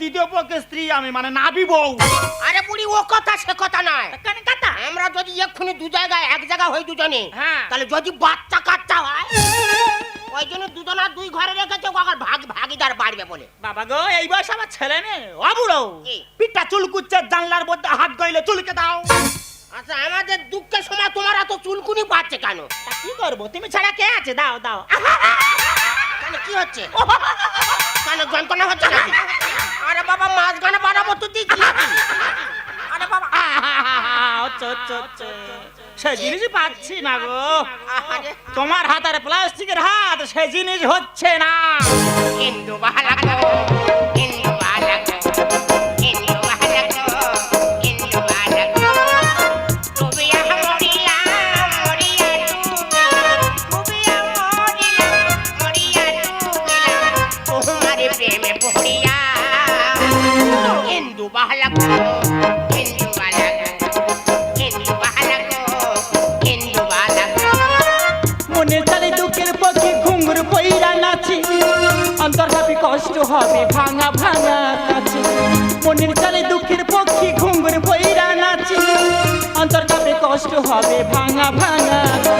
দ্বিতীয় পক্ষের স্ত্রী আমি মানে নাবি বউ। আরে বুড়ি ও কথা সে কথা নয়। কেন কথা? আমরা যদি এক্ষুনি দু জায়গায় এক জায়গা হই দুজনে হ্যাঁ। তাহলে যদি বাচ্চা কাচ্চা হয় ওই জন্য দুজনা দুই ঘরে রেখেছে ওখানে ভাগ ভাগিদার বাড়বে বলে। বাবা গো এই বয়স আমার ছেলে নে ও বুড়ো। কি? পিঠটা চুলকুচ্ছে জানলার মধ্যে হাত গইলে চুলকে দাও। আচ্ছা আমাদের দুঃখের সময় তোমার এত চুলকুনি পাচ্ছে কেন? কি করব? তুমি ছাড়া কে আছে? দাও দাও। কেন কি হচ্ছে? কেন যন্ত্রণা হচ্ছে নাকি? আরে বাবা মাছ গানে বানাবো তুই দিচ্ছি আরে বাবা। হচ্ছে হচ্ছে হচ্ছে সে জিনিসই পাচ্ছি না গো। তোমার হাত আর প্লাস্টিকের হাত সে জিনিস হচ্ছে না। কিন্তু বাহালা হবে ভাঙা ভাঙা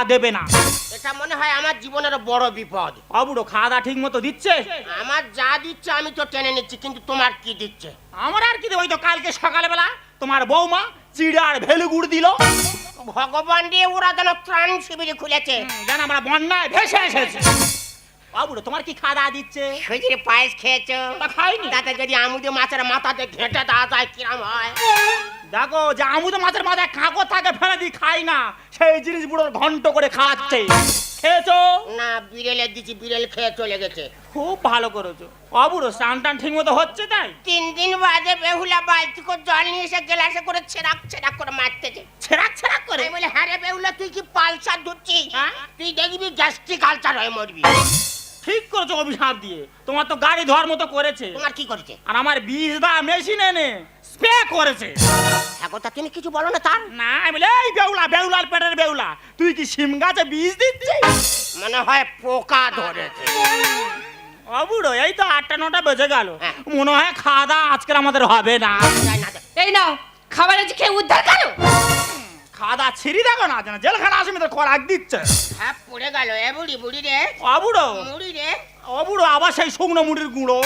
ওরা দেবে না। এটা মনে হয় আমার জীবনের বড় বিপদ। অবুড়ো খাওয়া দাওয়া ঠিক মতো দিচ্ছে? আমার যা দিচ্ছে আমি তো টেনে নিচ্ছি কিন্তু তোমার কি দিচ্ছে? আমার আর কি দেবো? ওই তো কালকে সকালবেলা তোমার বৌমা চিড়ার ভেলু গুড় দিল। ভগবান দিয়ে ওরা যেন ত্রাণ শিবিরে খুলেছে। যেন আমরা বন্যায় ভেসে এসেছি। বাবুড়ো তোমার কি খাওয়া দাওয়া দিচ্ছে? সুজির পায়েস খেয়েছো। তা খাইনি। তাতে যদি আমুদে মাছের মাথাতে ঘেঁটে দেওয়া যায় কিরম হয়? দেখো যে আমুদ মাছের মাথায় কাঁকর থাকে ফেলে দিই খাই না। সেই জিনিস বুড়োর ঘন্ট করে খাওয়াচ্ছে। খেয়েছো? না বিড়েলে দিছি বিড়েল খেয়ে চলে গেছে। খুব ভালো করেছ। অবুড়ো স্নান টান ঠিক মতো হচ্ছে তাই? তিন দিন বাদে বেহুলা বালতি করে জল নিয়ে এসে গ্লাসে করে ছেড়াক ছেড়াক করে মারতেছে। ছেড়াক ছেড়াক করে? বলে হ্যাঁ রে বেহুলা তুই কি পালসার ধুচ্ছিস হ্যাঁ? তুই দেখবি গ্যাস্ট্রিক আলসার হয়ে মরবি। ঠিক করেছ অভিশাপ দিয়ে। তোমার তো গাড়ি ধোয়ার মতো করেছে। তোমার কি করেছে? আর আমার বীজ দা মেশিন এনে স্প্রে করেছে। এখন তা তুমি কিছু বলো না তার। না আমি বলে এই বেউলা বেউলার পেটের বেউলা তুই কি সিম গাছে বীজ দিচ্ছিস? মনে হয় পোকা ধরেছে। অবুড়ো এই তো আটটা নটা বেজে গেল। হ্যাঁ। মনে হয় খাওয়া দাওয়া আজকের আমাদের হবে না। যাই না যাই। এই নাও খাবার আছে খেয়ে উদ্ধার করো। খাওয়া দাওয়া ছিঁড়ি দেখো না যেন জেলখানা আসমি তো খোরাক দিচ্ছে। হ্যাঁ পড়ে গেল এ বুড়ি বুড়ি রে। অবুড়ো? মুড়ি রে। অবুড়ো আবার সেই শুকনো মুড়ির গুঁড়ো।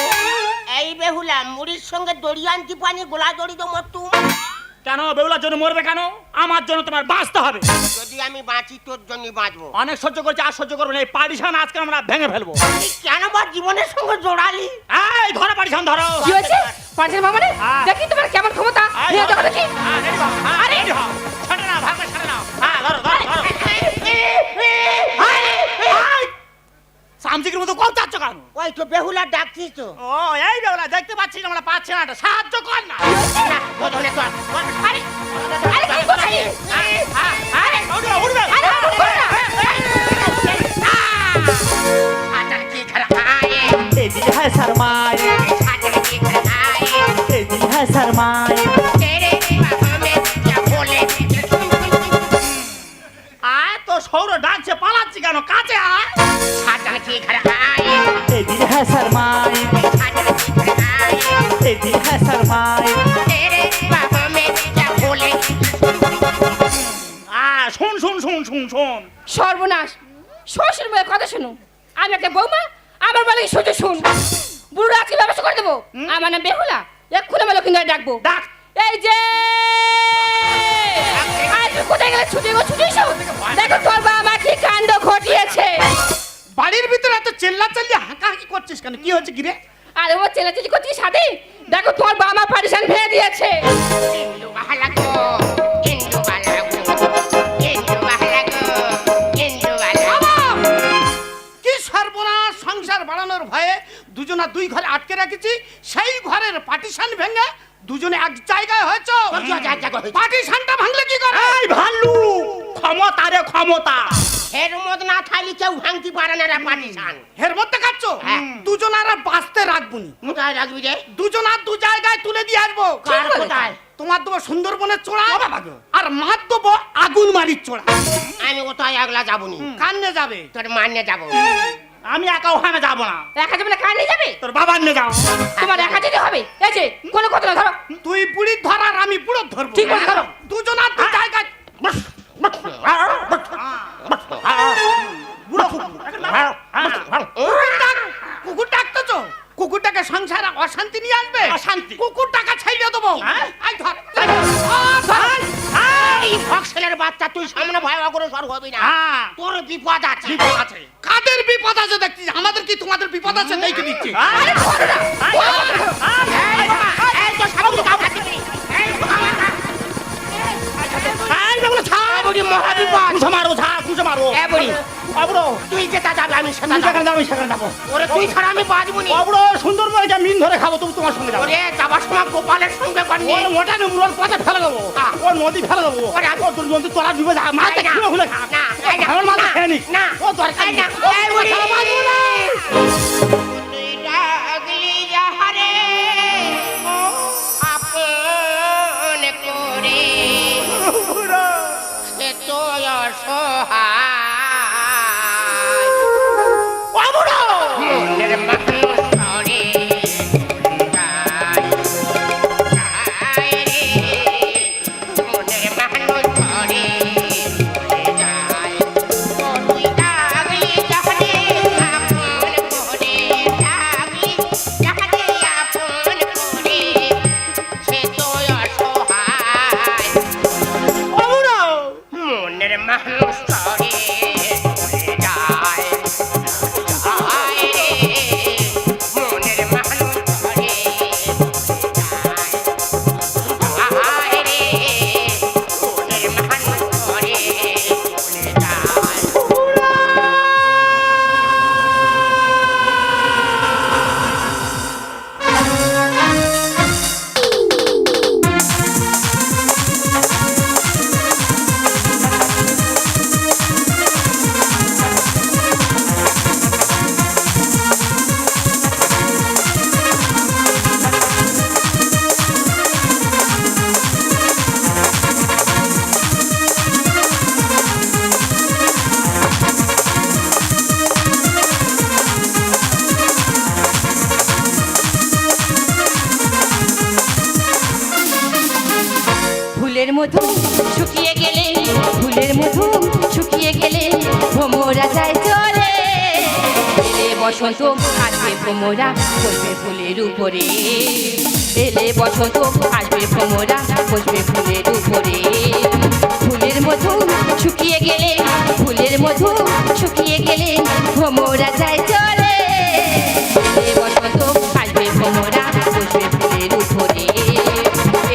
এই বেহুলা মুড়ির সঙ্গে দড়িয়ান্তি পানি গোলা দড়ি কেন বেউলার জন্য মরবে কেন? আমার জন্য তোমার বাঁচতে হবে। যদি আমি বাঁচি তোর জন্য বাঁচবো। অনেক সহ্য করছি আর সহ্য করব না। এই পারিশান আজকে আমরা ভেঙে ফেলব। তুই কেন বা জীবনের সঙ্গে জোড়ালি? এই ধরো পারিশান ধরো। কি হয়েছে? পাঁচের মামারে হ্যাঁ। দেখি তোমার কেমন ক্ষমতা। নিয়ে। দেখো দেখি। হ্যাঁ, ready হও, হ্যাঁ, আরে। ready হও। ছেড়ে নাও, ভাগ করে ছেড়ে নাও। হ্যাঁ, ধরো, ধরো, ধরো। সামসিকের মতো কম চাচ্ছ কেন ওই তো বেহুলা ডাকছিস তো ও এই বেউলা দেখতে পাচ্ছি না আমরা পাচ্ছি না এটা। সাহায্য কর না না, বোধনে তো আর- আরে আরে কি করছিস হ্যাঁ, হ্যাঁ, হ্যাঁ, উঠবে, উঠবে। আরে, উঠবে না। আচার কি খারাপ আয়ে এই দিল হ্যাঁ শর্মায় আচার কি খারাপ আয়ে এই দিল হ্যাঁ শর্মায় তেরে বাবা মে क्या बोले আয় তো সৌর ডাকছে পালাচ্ছি কেন কাছে এই দিল হ্যাঁ শর্মায় আচার কি খারাপ আয়ে এই দিল হ্যাঁ শর্মায় तेरे बाबा में क्या बोले আয় শুন শুন শুন শুন শুন সর্বনাশ শ্বশুর মেয়ের কথা শুনো আমি একটা বৌমা আমার বলে শুধু শুন বুড়ো আজকে ব্যবস্থা করে দেবো আমার নাম বেহুলা এক্ষুনি আমার লক্ষ্মী ডাকবো ডাক এই যে আজ তুমি কোথায় গেলে ছুটে গো ছুটে এসো দেখো তোর বাবা আমার কি কাণ্ড ঘটিয়েছে বাড়ির ভিতরে এত চেল্লা চাল্লি হাঁকাহাঁকি করছিস কেন? কি হচ্ছে কিরে? আরে ও চেলাচেলি করছিস সাথে দেখো তোর বাবা পারিশান ফেলে দিয়েছে। কি সর্বনাশ সংসার বাড়ানোর ভয়ে দুজনা দুই ঘরে আটকে রেখেছি সেই ঘরের পার্টিশন ভেঙে দুজনে এক জায়গায় হয়েছে। পার্টিশনটা ভাঙলে কি করে? ভাল্লু ক্ষমতা রে ক্ষমতা। এর মধ্যে না থাকলে কেউ ভাঙতে পারে না রে পাটিশান এর মধ্যে কাচ্ছ হ্যাঁ। দুজন আর বাঁচতে রাখবুনি কোথায় রাখবি রে? দুজন আর দু জায়গায় তুলে দিয়ে আসব। কার কোথায়? তোমার দেবো সুন্দরবনের চোড়া আর মার দেবো আগুন মারির চোড়া আমি কোথায় একলা যাবনি কান্নে যাবে। তোর মান্য যাব। আমি একা ওখানে যাব না। একা যাবে না কার নিয়ে যাবে? তোর বাবার নিয়ে যাও। তোমার একা যেতে হবে? এই যে কোনো কথা না ধরো। তুই বুড়ির ধরার আমি বুড়ো ধরবো। ঠিক বলে ধরো। দুজন আর দু জায়গায় বুড়ো কুকুর কুকুর কুকুরটাকে সংসারে অশান্তি নিয়ে আসবে? অশান্তি। কুকুরটাকে ছাইড়ে দেবো। হ্যাঁ? আই ধর এই ফক্সেলের বাচ্চা তুই সামনে ভয় অগ্রসর হবি না। হ্যাঁ। তোর বিপদ আছে। বিপদ আছে। কাদের বিপদ আছে দেখছি আমাদের কি তোমাদের বিপদ আছে? দেখে দিচ্ছি। আরে ছাড়। এই বুড়ি মহাবিপদ। কুসে মারো ঝা কুসে মারো। এ বুড়ি, বাবুরো তুই যেটা যাবে আমি সেটা তুমি যাব। সেখানে ওরে তুই ছাড়া আমি বাঁচবো নি। বাবুরো সুন্দর করে মিন ধরে খাব তুমি তোমার সঙ্গে যাব। ওরে যাবার সময় গোপালের সঙ্গে করনি। ওর মোটা নেব ওর পথে ফেলে দেবো। হ্যাঁ। ওর নদী ফেলে দেবো। ওরে ওর তোর নদী তোরা ডুবে যা। মাছ খুলে খুলে খা। না, আমার মাছ খেয়ে নি না, ও দরকার না, এই বুড়ি। অসহায়। মনের মনের মানুষ করে বসন্ত আসবে ভোমরা, বসবে ফুলের উপরে। এলে বসন্ত আসবে ভোমরা, বসবে ফুলের উপরে। ফুলের মধু শুকিয়ে গেলে, ফুলের মধু শুকিয়ে গেলে ভোমরা যায় চলে এলে বসন্ত আসবে ভোমরা, বসবে ফুলের উপরে।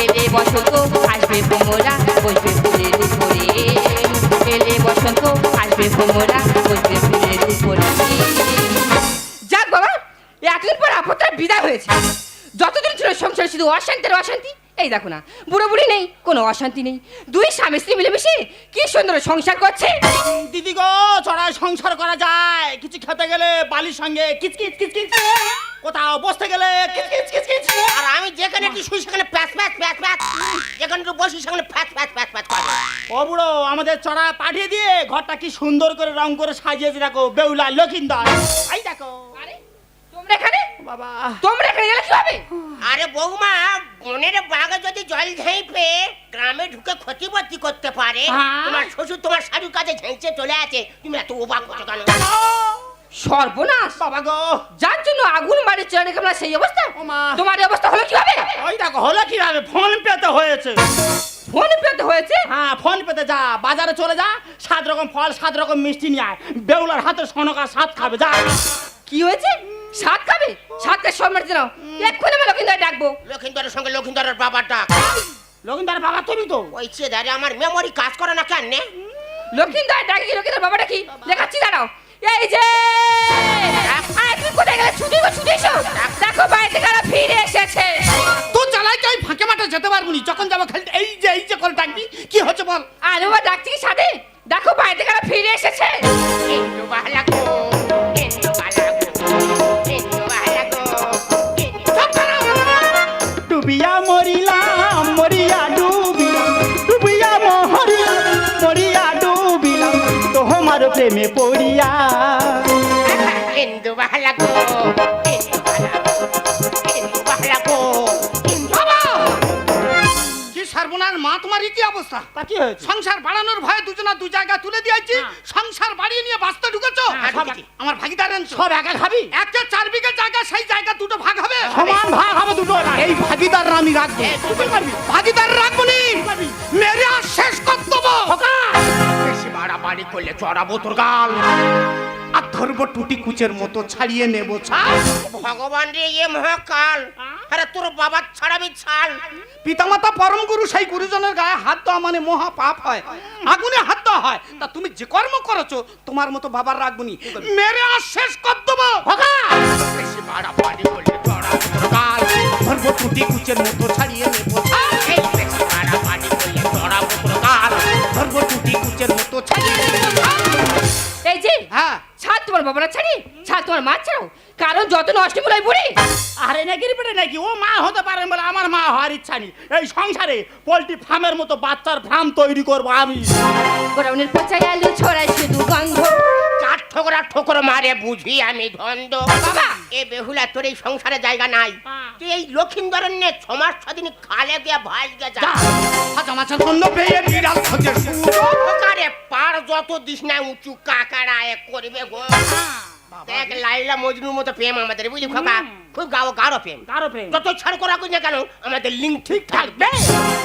এলে বসন্ত আসবে ভোমরা, বসবে ফুলের উপরে। এলে বসন্ত আসবে ভোমরা, বসবে হয়েছে। যতদিন ছিল সংসার শুধু অশান্তির অশান্তি? এই দেখো না বুড়ো বুড়ি নেই কোনো অশান্তি নেই। দুই স্বামী স্ত্রী মিলেমিশে কি সুন্দর সংসার করছে? দিদি গো চড়ায় সংসার করা যায়। কিছু খেতে গেলে বালির সঙ্গে কিচকিচ কিচকিচ কোথাও বসতে গেলে কিচকিচ কিচকিচ আর আমি যেখানে একটু শুই সেখানে প্যাচ প্যাচ প্যাচ প্যাচ। যেখানে একটু বসি সেখানে প্যাচ প্যাচ প্যাচ প্যাচ করে। ও বুড়ো আমাদের চড়া পাঠিয়ে দিয়ে ঘরটা কি সুন্দর করে রং করে সাজিয়ে সাজিয়েছে দেখো বেউলা লক্ষিন্দর। এই দেখো। আরে তোমরা এখানে? বাবা। তোমরা এখানে গেলে কি হবে? আরে বৌমা বনের বাঘে যদি জল ঝেঁপে গ্রামে ঢুকে ক্ষতিবর্তি করতে পারে হ্যাঁ। তোমার শ্বশুর তোমার শাড়ির কাছে ঝেঁচে চলে আছে। তুমি এত অবাক করছ কেন? সর্বনাশ। বাবা গো। যার জন্য আগুন মারি চড়ে কেমন সেই অবস্থা? ও মা। তোমার এই অবস্থা হলো কি হবে ওই দেখো হলো কীভাবে? ফোন পেতে হয়েছে। ফোন পেতে হয়েছে? হ্যাঁ ফোন পেতে যা বাজারে চলে যা সাত রকম ফল সাত রকম মিষ্টি নিয়ে আয়। বেউলার হাতে সনকা সাত খাবে যা। কি হয়েছে? সাত খাবে? সাতকে সম্মানিত নাও এক্ষুনি আমি লক্ষিন্দর ডাকবো। লক্ষিন্দরের সঙ্গে লক্ষিন্দরের বাবার ডাক। লক্ষিন্দার বাবা তুমি তো? ওই চেদারে আমার মেমোরি কাজ করে না কেন নে? লক্ষিন্দর ডাকি লক্ষিন্দর বাবাটা কি? দেখাচ্ছি দাঁড়াও। এই যে! আরে তুমি কোথায় গেলে? গো মা তোমার কি অবস্থা? তা কি হয়েছে? সংসার বাড়ানোর ভয়ে দুজনা দু জায়গা তুলে দিয়েছি সংসার বাড়িয়ে নিয়ে বাঁচতে ঢুকেছো? হ্যাঁ, আমার ভাগিদার সব একা খাবি? একটা চার বিঘা জায়গা সেই জায়গা দুটো ভাগ হবে। সমান ভাগ হবে দুটো। এই ভাগিদার আমি রাখব। ভাগিদার রাখব নি। মেরে আর শেষ কর দেবো বেশি বাড়াবাড়ি করলে চড়াবো তোর গাল। আর ধরবো টুটি কুচের মতো ছাড়িয়ে নেব ছাড়। ভগবান রে এ মহাকাল। আরে তোর বাবার ছাড়াবি ছাল পিতামাতা পরম গুরু সেই গুরুজনের গায়ে হাত দেওয়া মানে মহা পাপ হয়। আগুনে হাত দেওয়া হয়। তা তুমি যে কর্ম করেছ তোমার মতো বাবার রাখবনি মেরে আর শেষ কর দেবো। বেশি বাড়াবাড়ি করলে চড়াবো তোর গাল। ধরবো টুটি কুচের মতো ছাড়িয়ে নেব ছাড়। কুচের মতো নেব এই যে হ্যাঁ। ছাদ তোমার বাবারা ছাড়ি? ছাদ তোমার মা ছাড়ো কারণ যত নষ্ট মূলাই বুড়ি। আরে নাকি রে বেটা নাকি? ও মা হতে পারেন বলে আমার মা হওয়ার ইচ্ছা নেই। এই সংসারে পোল্ট্রি ফার্মের মতো বাচ্চার ফার্ম তৈরি করব আমি। গোডাউনের পচাই আলু ছড়ায় শুধু গন্ধ। চার ঠোকরা ঠোকর মারে বুঝি আমি ধন্দ বাবা! এ বেহুলা তোর এই সংসারে জায়গা নাই। তুই এই লক্ষিন্দরের নে ছমাস ছদিন খালে গিয়া ভাই গিয়া যা। হাজা মাছের গন্ধ পেয়ে বিড়াল খোঁজে শুরু পার যত দিস না উঁচু কাকারা এ করবে গো। দেখ লাইলা মজনুর মতো প্রেম আমাদের বুঝলি খোকা খুব গাও গাঢ় প্রেম। কারও প্রেম। যত ছাড় করা করি না কেন আমাদের লিঙ্ক ঠিক থাকবে।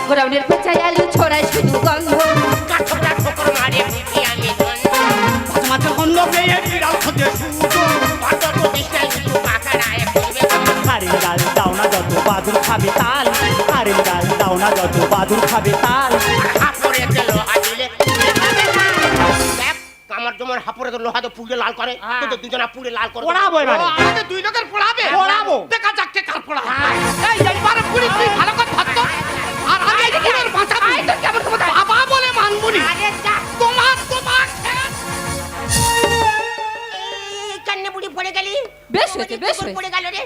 গোডাউনের পচাই আলু ছড়ায় শুধু গন্ধ। চার ঠোকরা মারে বুঝি আমি মাছের গন্ধ পেয়ে বিড়াল খোঁজে শুরু পার যত দিস না উঁচু কাকারা এ আরে গাল দাও না যত বাদুর খাবে তাল। আরে গাল দাও না যত বাদুর খাবে তাল। হাপড়েতে লোহা তো পুড়ে লাল করে। হ্যাঁ। কিন্তু দুজনা পুড়ে লাল করে। পড়াবো এবারে। আমাদের দুই লোকের পড়াবে। পড়াবো। দেখা যাক কে কার পড়াবে এই এইবারে পুরি তুই ভালো করে থাকতো আর আমি এই পুরের বাঁচাবো। আয় তোর কেমন ক্ষমতা? বাবা বলে মানবনি আরে যা। তোমার তোমার এই কান্নে বুড়ি পড়ে গেলি? বেশ হয়েছে, বেশ হয়েছে। পড়ে গেল রে?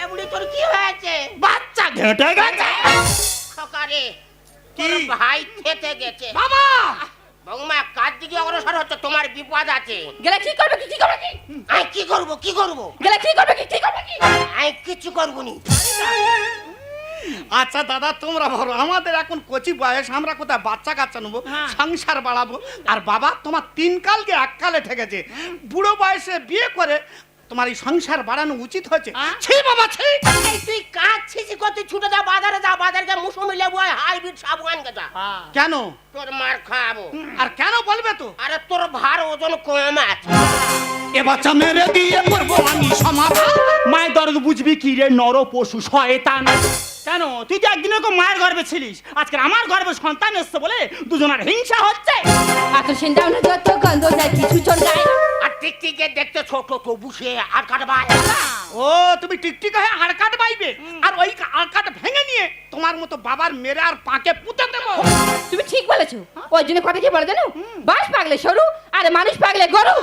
এ বুড়ি তোর কি হয়েছে? বাচ্চা ঘেটে গেছে। সকারে কি? তোর ভাই খেতে গেছে। বাবা! বৌমা কার দিকে অগ্রসর হচ্ছে? তোমার বিপদ আছে। গেলে কি করবে কি কি করবে কি? আমি কি করব কি করব? গেলে কি করবে কি কি করবে কি? আমি কিছু করব নি আচ্ছা দাদা তোমরা বলো আমাদের এখন কচি বয়স আমরা কোথায় বাচ্চা কাচ্চা নেব সংসার বাড়াবো? আর বাবা তোমার তিন কালকে এক কালে ঠেকেছে। বুড়ো বয়সে বিয়ে করে তোমার এই সংসার বাড়ানো উচিত হয়েছে। ছি বাবা ছি! এই তুই কাজ ছিছি করতে ছুটে যা বাজারে যা বাজারে মুসুমি লেবু আর হাইব্রিড সাবুয়ান গেছা কেন? তোর মার খাব। আর কেন বলবে তো? আরে তোর ভার ওজন কম আছে। এ বাচ্চা মেরে দিয়ে করব আমি সমাধান। মায়ের দরদ বুঝবি কি রে নর পশু শয়তান। কেন? তুই তো একদিন এরকম মায়ের গর্বে ছিলিস। আজকে আমার গর্বে সন্তান এসছে বলে দুজনের হিংসা হচ্ছে। এত সিন্দাও না যত গন্ধ যায় কিছু চল যায় আর টিকটিকে দেখতে ছোট তো বুঝে আর কাটবাই ও তুমি টিকটিক হয়ে আর কাট বাইবে আর ওই আর কাট ভেঙে নিয়ে তোমার মতো বাবার মেরে আর পাকে পুঁতে দেবো। তুমি ঠিক বলেছ। ওই জন্য কথা কি বলে জানো? বাস পাগলে সরু আর মানুষ পাগলে গরু।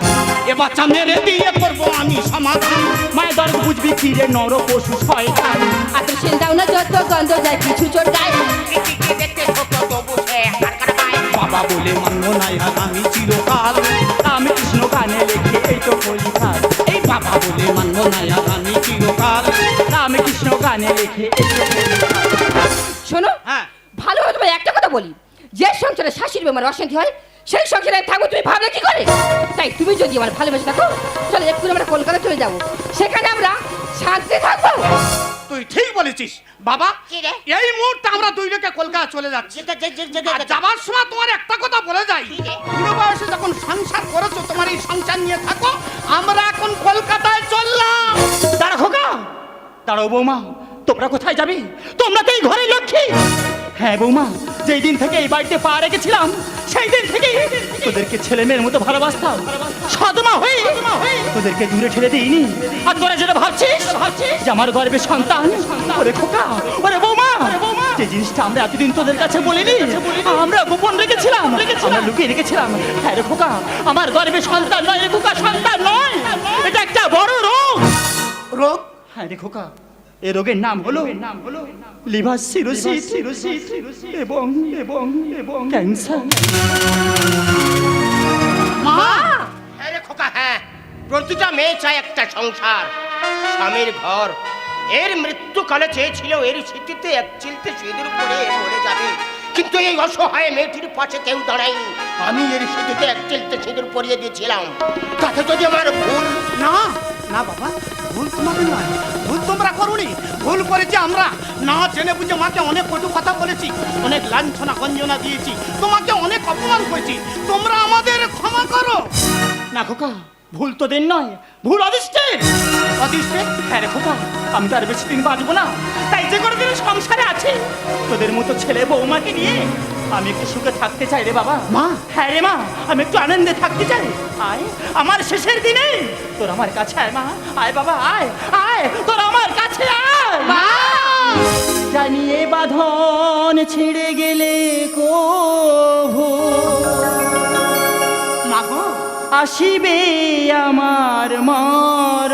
এ বাচ্চা মেরে দিয়ে করব আমি সমাধান মায়ের দরদ বুঝবি কি রে নর পশু শয়তান। আর এত সিন্দাও না যত গন্ধ যায় কিছু চল যায়। টিকটিকে দেখতে ছোট তো বুঝে আর কাটবাই বাবা বলে মানবো না বলে মানব না আমি চিরকাল। গানে লেখে শোনো হ্যাঁ। ভালো তোমায় একটা কথা বলি। যে সংসারে শাশুড়ি বেমার অশান্তি হয় সেই সংসারে থাকব তুমি ভাবলে কি করে? তাই তুমি যদি আমার ভালোবেসে থাকো চলে একটু আমরা কলকাতা চলে যাব। সেখানে আমরা শান্তিতে থাকব। তুই ঠিক বলেছিস। বাবা কি রে? এই মুহূর্তে আমরা দুই লোকে কলকাতা চলে যাচ্ছি। যেতে যেতে যেতে আর যাবার সময় তোমার একটা কথা বলে যাই। কি রে? বুড়ো বয়সে যখন সংসার করেছ তোমার এই সংসার নিয়ে থাকো আমরা এখন কলকাতায় চললাম। দাঁড়া খোকা। দাঁড়াও বৌমা। তোমরা কোথায় যাবে? তোমরা তো এই ঘরে লক্ষ্মী। হ্যাঁ বৌমা যেই দিন থেকে এই বাড়িতে পা রেখেছিলাম সেই দিন থেকে তোদেরকে ছেলে মেয়ের মতো ভালোবাসতাম। সদমা হয়ে তোদেরকে দূরে ঠেলে দিইনি। আর তোরা যেটা ভাবছিস যে আমার গর্বে সন্তান ওরে খোকা ওরে বৌমা যে জিনিসটা আমরা এতদিন তোদের কাছে বলিনি আমরা গোপন রেখেছিলাম আমরা লুকিয়ে রেখেছিলাম। হ্যাঁ রে খোকা আমার গর্বে সন্তান নয় রে খোকা সন্তান নয়। এটা একটা বড় রোগ। রোগ? হ্যাঁ রে খোকা এ রোগের নাম হলো নাম হলো লিভার সিরোসিস এবং এবং এবং ক্যান্সার। হ্যাঁ রে খোকা হ্যাঁ। প্রতিটা মেয়ে চায় একটা সংসার। স্বামীর ঘর। এর মৃত্যুকালে চেয়েছিল এর স্মৃতিতে এক চিলতে সিঁদুর পরে মরে যাবে। কিন্তু এই অসহায় মেয়েটির পাশে কেউ দাঁড়ায়নি আমি এর স্মৃতিতে এক চিলতে সিঁদুর পরিয়ে দিয়েছিলাম। তাতে যদি আমার ভুল না না বাবা ভুল তোমাদের নয়। ভুল তোমরা করুনি। ভুল করেছি আমরা। না জেনে বুঝে মাকে অনেক কটু কথা বলেছি অনেক লাঞ্ছনা গঞ্জনা দিয়েছি তোমাকে অনেক অপমান করেছি। তোমরা আমাদের ক্ষমা করো। না খোকা ভুল তোদের নয়। ভুল অদিষ্টের অদিষ্টের হ্যাঁ রে খোকা। আমি তো আর বেশি দিন বাঁচবো না। তাই যে করে দিন সংসারে আছি। তোদের মতো ছেলে বৌমাকে নিয়ে আমি একটু সুখে থাকতে চাই রে বাবা। মা। হ্যাঁ রে মা আমি একটু আনন্দে থাকতে চাই। আয় আমার শেষের দিনে। তোর আমার কাছে আয় মা। আয় বাবা আয় আয় তোর আমার কাছে আয়। মা! জানিয়ে বাঁধন ছিঁড়ে গেলে কভু মাগো আসিবে আমার মর